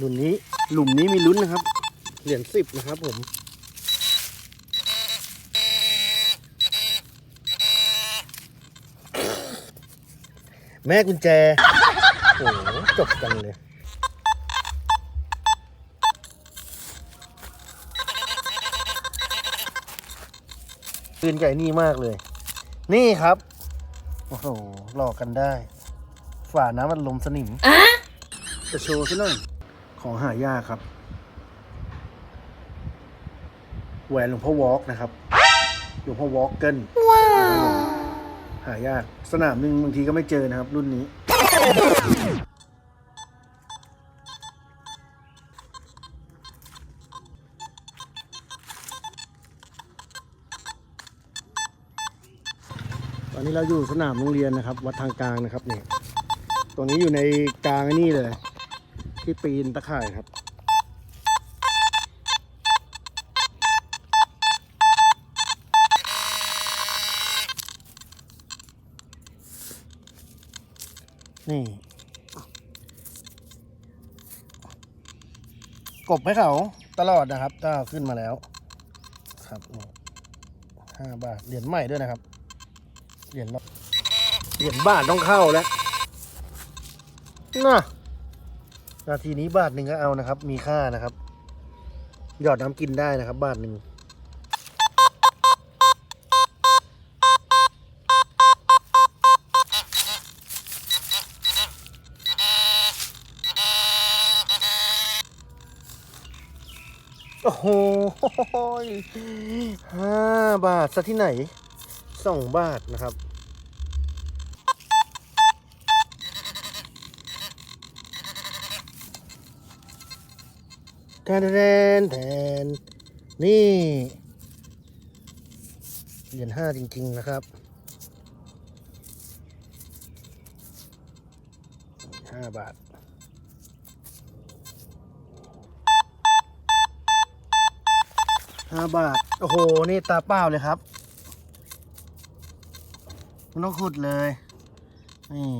รุ่นนี้หลุมนี้มีลุ้นนะครับ เหรียญสิบนะครับผม แม่กุญแจ โอ้โหจบกันเลยปืนใหญ่นี่มากเลย นี่ครับ โอ้โหหลอกกันได้ ฝ่าน้ำมันลมสนิมจะโชว์ซะหน่อย ของหายากครับ แหวนหลวงพ่อวอกนะครับ หลวงพ่อวอกเกิลนะครับผมหายาก สนามหนึ่งบางทีก็ไม่เจอนะครับ รุ่นนี้ ตอนนี้เราอยู่สนามโรงเรียนนะครับ วัดทางกลางนะครับนี่ตรงนี้อยู่ในกลางไอ้นี่เลย ที่ปีนตะข่ายครับ นี่ กบให้เขาตลอดนะครับก็ขึ้นมาแล้ว ครับห้าบาท เหรียญใหม่ด้วยนะครับ เหรียญเหรียญบาทต้องเข้าแล้วน่ะ นาทีนี้บาทหนึ่งก็เอานะครับ มีค่านะครับ หยอดน้ำกินได้นะครับ บาทหนึ่งโอ้โหห้าบาทซะที่ไหนสองบาทนะครับ แทนแทนแทนนี่เหรียญห้าจริง ๆ นะครับห้าบาทห้าบาท โอ้โห นี่ตาเปล่าเลยครับ ไม่ต้องขุดเลย นี่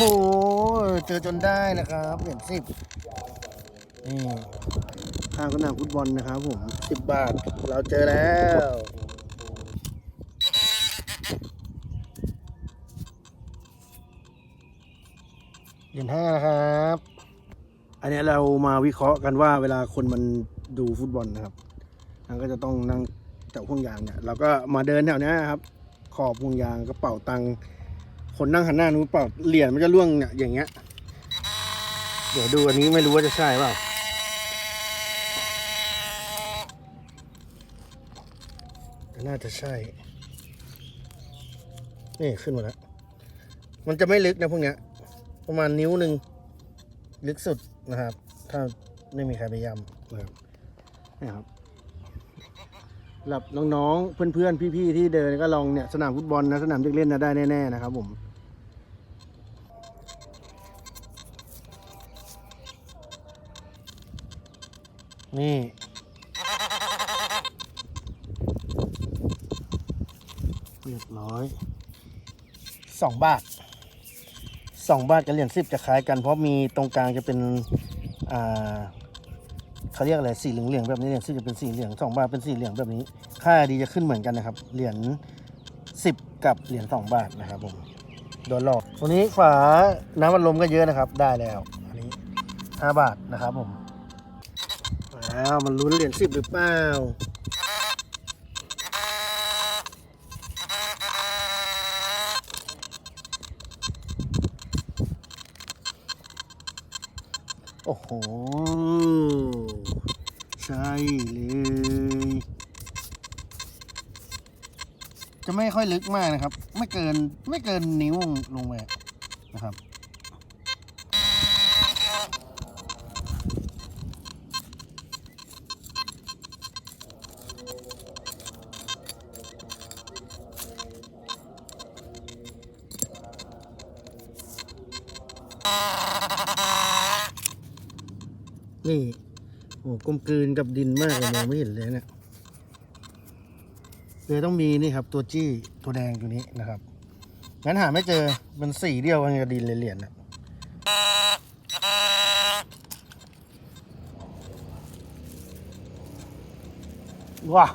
หเจอจนได้นะครับเหรียญสิบนี่ข้างสนามฟุตบอลนะครับผมสิบบาท เราเจอแล้วเหรียญห้านะครับ อันนี้เรามาวิเคราะห์กันว่าเวลาคนมันดูฟุตบอลนะครับมันก็จะต้องนั่งจับห่วงยางเนี่ย เราก็มาเดินแถวนี้ยครับ ขอบห่วงยางกระเป๋าตังค์ คนนั่งหันหน้านู้นเปล่าเหรียญมันจะล่วงเนี่ยอย่างเงี้ย เดี๋ยวดูอันนี้ไม่รู้ว่าจะใช่เปล่าน่าจะใช่ นี่ขึ้นมาแล้ว มันจะไม่ลึกนะพวกเนี้ย ประมาณนิ้วหนึ่งลึกสุดนะครับ ถ้าไม่มีใครไปย้ำนะครับนี่ครับหรับน้องๆ เพื่อนๆ พี่ๆ ที่เดินก็ลองเนี่ยสนามฟุตบอลนะสนามเด็กเล่นนะได้แน่ๆนะครับผม นี่ เรียบร้อยสองบาทสองบาทกับเหรียญสิบจะคล้ายกัน เพราะมีตรงกลางจะเป็น อ่าเขาเรียกอะไรสีเหลืองๆแบบนี้เหรียญสิบจะเป็นสีเหลืองสองบาทเป็นสีเหลืองแบบนี้ ค่าดีจะขึ้นเหมือนกันนะครับ เหรียญสิบกับเหรียญสองบาทนะครับผมโดนหลอกวันนี้ฝาน้ำมันลมก็เยอะนะครับ ได้แล้วอันนี้ห้าบาทนะครับผม แล้วมันลุ้นเหรียญสิบหรือเปล่าโอ้โห ใช่เลย จะไม่ค่อยลึกมากนะครับ ไม่เกินไม่เกินนิ้วลงไปนะครับ นี่โอ้กลมกลืนกับดินมากเลยมองไม่เห็นเลยเนี่ยเลยต้องมีนี่ครับ ตัวจี้ตัวแดงตัวนี้นะครับงั้นหาไม่เจอมันสีเดียวกันกับดินเลยเหรียญน่ะว้า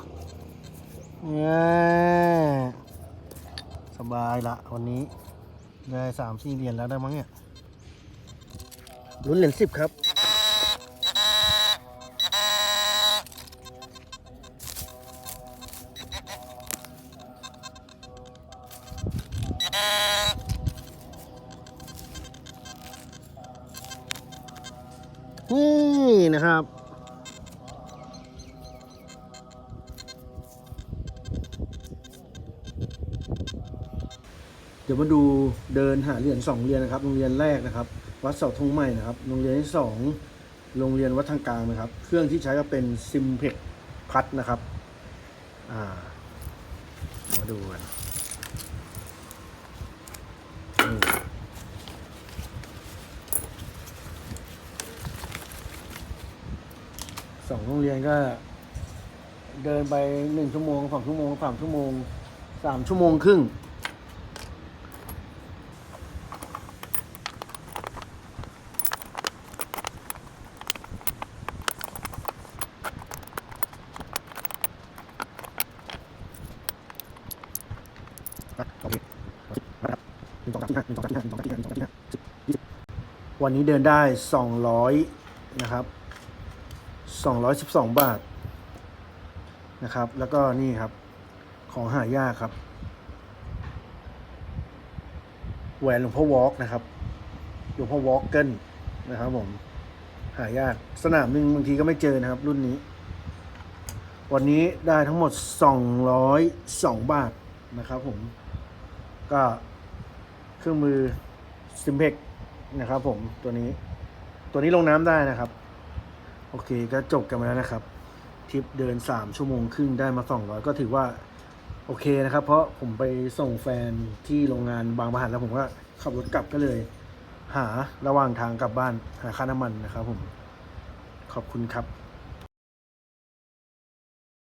เนี่ยสบายละวันนี้ได้สามสี่เหรียญแล้วได้มั้งเนี่ยลุ้นเหรียญสิบครับ เดี๋ยวมาดูเดินหาเหรียญสองโรงเรียนนะครับ โรงเรียนแรกนะครับ วัดเสาธงใหม่นะครับ โรงเรียนที่สองโรงเรียนวัดทางกลางนะครับ เครื่องที่ใช้ก็เป็นซิมเพกพัดนะครับ อ่า มาดูกันสองโรงเรียนก็ เดินไปหนึ่งชั่วโมงสองชั่วโมงสามชั่วโมงสามชั่วโมงครึ่ง วันนี้เดินได้สองร้อยนะครับสองร้อยสิบสองบาทนะครับ แล้วก็นี่ครับ ของหายากครับ แหวนหลวงพ่อวอล์กนะครับ หลวงพ่อวอล์กเกิลนะครับผม หายาก สนามหนึ่งบางทีก็ไม่เจอนะครับ รุ่นนี้ วันนี้ได้ทั้งหมดสองร้อยสองบาทนะครับผม ก็เครื่องมือซิมเพกนะครับ ผมตัวนี้ ตัวนี้ลงน้ำได้นะครับ โอเคก็จบกันมาแล้วนะครับทริปเดิน 3 ชั่วโมงครึ่งได้มา 200 ก็ถือว่าโอเคนะครับ เพราะผมไปส่งแฟนที่โรงงานบางประหันแล้วผมก็ขับรถกลับก็เลย หาระหว่างทางกลับบ้านหาค่าน้ำมันนะครับผมขอบคุณครับ